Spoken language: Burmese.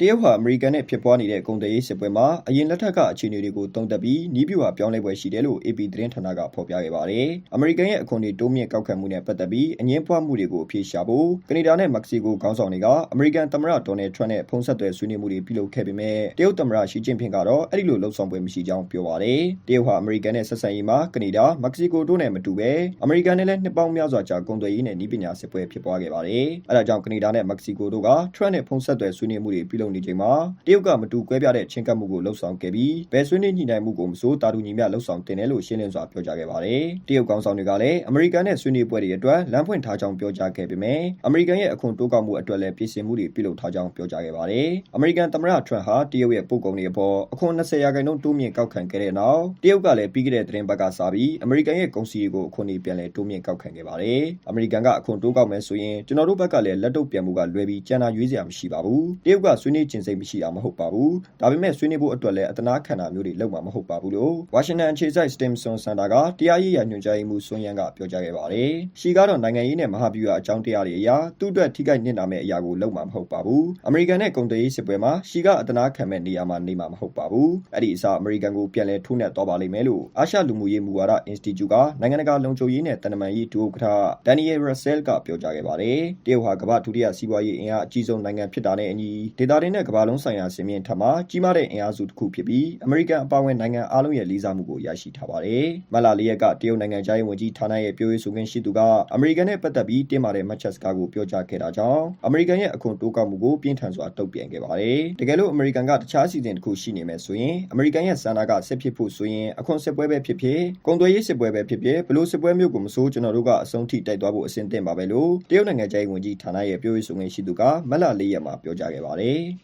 တရုတ်ဟာအမေရိကန်နဲ့ဖြစ်ပွားနေတဲ့ကုန်သွယ်ရေးစစ်ပွဲမှာအရင်လက်ထက်ကအခြေအနေတွေကိုတုံ့တက်ပြီးနီးပြူဟာပြောင်းလဲပွဲရှိတယ်လို့ AP သတင်းဌာနကဖော်ပြခဲ့ပါတယ်။အမေရိကန်ရဲ့အခွန်တွေတိုးမြင့်ကောက်ခံမှုနဲ့ပတ်သက်ပြီးအငင်းပွားမှုတွေကိုအပြေရှာဖို့ကနေဒါနဲ့မက္ကဆီကိုခေါင်းဆောင်တွေကအမေရိကန်သမ္မတဒေါ်နယ်ထရန့်နဲ့ဖုန်းဆက်သွယ်ဆွေးနွေးမှုတွေပြုလုပ်ခဲ့ပေမဲ့တရုတ်သမ္မတရှီကျင့်ဖျင်ကတော့အဲ့ဒီလိုလှုပ်ဆောင်ပွဲမရှိကြောင်းပြောပါတယ်။တရုတ်ဟာအမေရိကန်နဲ့ဆက်ဆံရေးမှာကနေဒါမက္ကဆီကိုတို့နဲ့မတူပဲအမေရိကန်နဲ့လည်းနှစ်ပေါင်းများစွာကြာကုန်သွယ်ရေးနဲ့နည်းပညာစစ်ပွဲဖြစ်ပွားခဲ့ပါတယ်။အဲဒါကြောင့်ကနေဒါနဲ့မက္ကဆီကိုတို့ကထရန့်နဲ့ဖုန်းဆက်သွယ်ဆွေးနွေးမှုတွေပြုလုပ်နေချိန်မှာတရုတ်ကမတူကွဲပြားတဲ့ချင်းကပ်မှုကိုလှုပ်ဆောင်ခဲ့ပြီးဘယ်ဆွေးနွေးညှိနှိုင်းမှုကိုမဆိုတာတူညီမျှလှုပ်ဆောင်တင်တယ်လို့ရှင်းလင်းစွာပြောကြားခဲ့ပါတယ်။တရုတ်ကောင်ဆောင်တွေကလည်းအမေရိကန်နဲ့ဆွေးနွေးပွဲတွေအတွက်လမ်းဖွင့်ထားကြောင်းပြောကြားခဲ့ပေမဲ့အမေရိကန်ရဲ့အခွန်တိုးကောက်မှုအတွက်လည်းပြင်ဆင်မှုတွေပြုလုပ်ထားကြောင်းပြောကြားခဲ့ပါတယ်။အမေရိကန်သမ္မတထရန့်ဟာတရုတ်ရဲ့ပို့ကုန်တွေအပေါ်အခွန်20ရာခိုင်နှုန်းတိုးမြင့်ကောက်ခံခဲ့တဲ့နောက်တရုတ်ကလည်းပြီးခဲ့တဲ့သတင်းပတ်ကစပြီးအမေရိကန်ရဲ့ကုန်စည်တွေကိုအခွန်တွေပြန်လည်တိုးမြင့်ကောက်ခံခဲ့ပါတယ်။အမေရိကန်ကအခွန်တိုးကောက်မယ်ဆိုရင်ကျွန်တော်တို့ဘက်ကလည်းလက်တုပ်ပြန်မှုကလွယ်ပြီးကြံနာရွေးစရာမရှိပါဘူး။တရုတ်ကဆွေးနွေးခြင်းစိတ်မရှိတာမဟုတ်ပါဘူး။ဒါပေမဲ့ဆွေးနွေးဖို့အတွက်လည်းအတနာခံတာမျိုးတွေလုပ်မှာမဟုတ်ပါဘူးလို့ဝါရှင်တန်အခြေစိုက် Stimson Center ကတရားရေးရာညွှန်ကြားရေးမှူးဆွန်ရန်ကပြောကြားခဲ့ပါတယ်။ရှီကတော့နိုင်ငံရေးနဲ့မဟာဗျူဟာအကြောင်းတရားတွေအရာသူ့အတွက်ထိခိုက်နစ်နာမဲ့အရာကိုလုပ်မှာမဟုတ်ပါဘူး။အမေရိကန်နဲ့ကုန်သွယ်ရေးစစ်ပွဲမှာရှီကအတနာခံမဲ့နေရာမှာနေမှာမဟုတ်ပါဘူး။အဲ့ဒီအစားအမေရိကန်ကိုပြန်လည်ထိုးနှက်သွားပါလိမ့်မယ်လို့အာရှလူမှုရေးမူဝါဒ Institute ကနိုင်ငံတကာလုံခြုံရေးနဲ့တန်တမာရေးဒုဥက္ကဋ္ဌ Daniel Russell ကပြောကြားခဲ့ပါတယ်။တရုတ်ဟာကမ္ဘာဒုတိယစီးပွားရေးအင်အားအကြီးဆုံးနိုင်ငံဖြစ်တာနဲ့အညီဒေသတွင်းနဲ့ကမ္ဘာလုံးဆိုင်ရာစင်မြင့်ထက်မှကြီးမားတဲ့အင်အားစုတစ်ခုဖြစ်ပြီးအမေရိကန်အပါအဝင်နိုင်ငံအားလုံးရဲ့လေးစားမှုကိုရရှိထားပါတယ်။မလာလေးရက်ကတရုတ်နိုင်ငံခြားရေးဝန်ကြီးဌာနရဲ့ပြောရေးဆိုခွင့်ရှိသူကအမေရိကန်နဲ့ပတ်သက်ပြီးတင်းမာတဲ့မှတ်ချက်စကားကိုပြောကြားခဲ့တာကြောင့်အမေရိကန်ရဲ့အခွန်တိုးကောက်မှုကိုပြင်းထန်စွာတုံ့ပြန်ခဲ့ပါတယ်။တကယ်လို့အမေရိကန်ကတခြားအစီအစဉ်တစ်ခုရှိနေမယ်ဆိုရင်အမေရိကန်ရဲ့စန္ဒကစစ်ဖြစ်ဖို့ဆိုရင်အခွန်စစ်ပွဲပဲဖြစ်ဖြစ်ကုန်သွယ်ရေးစစ်ပွဲပဲဖြစ်ဖြစ်ဘလို့စစ်ပွဲမျိုးကိုမစိုးကျွန်တော်တို့ကအဆုံးထိတိုက်သွားဖို့အစဉ်သင့်ပါပဲလို့တရုတ်နိုင်ငံခြားရေးဝန်ကြီးဌာနရဲ့ပြောရေးဆိုခွင့်ရှိသူကမလလေးရက်မှာပြောကြားခဲ့ပါတယ်။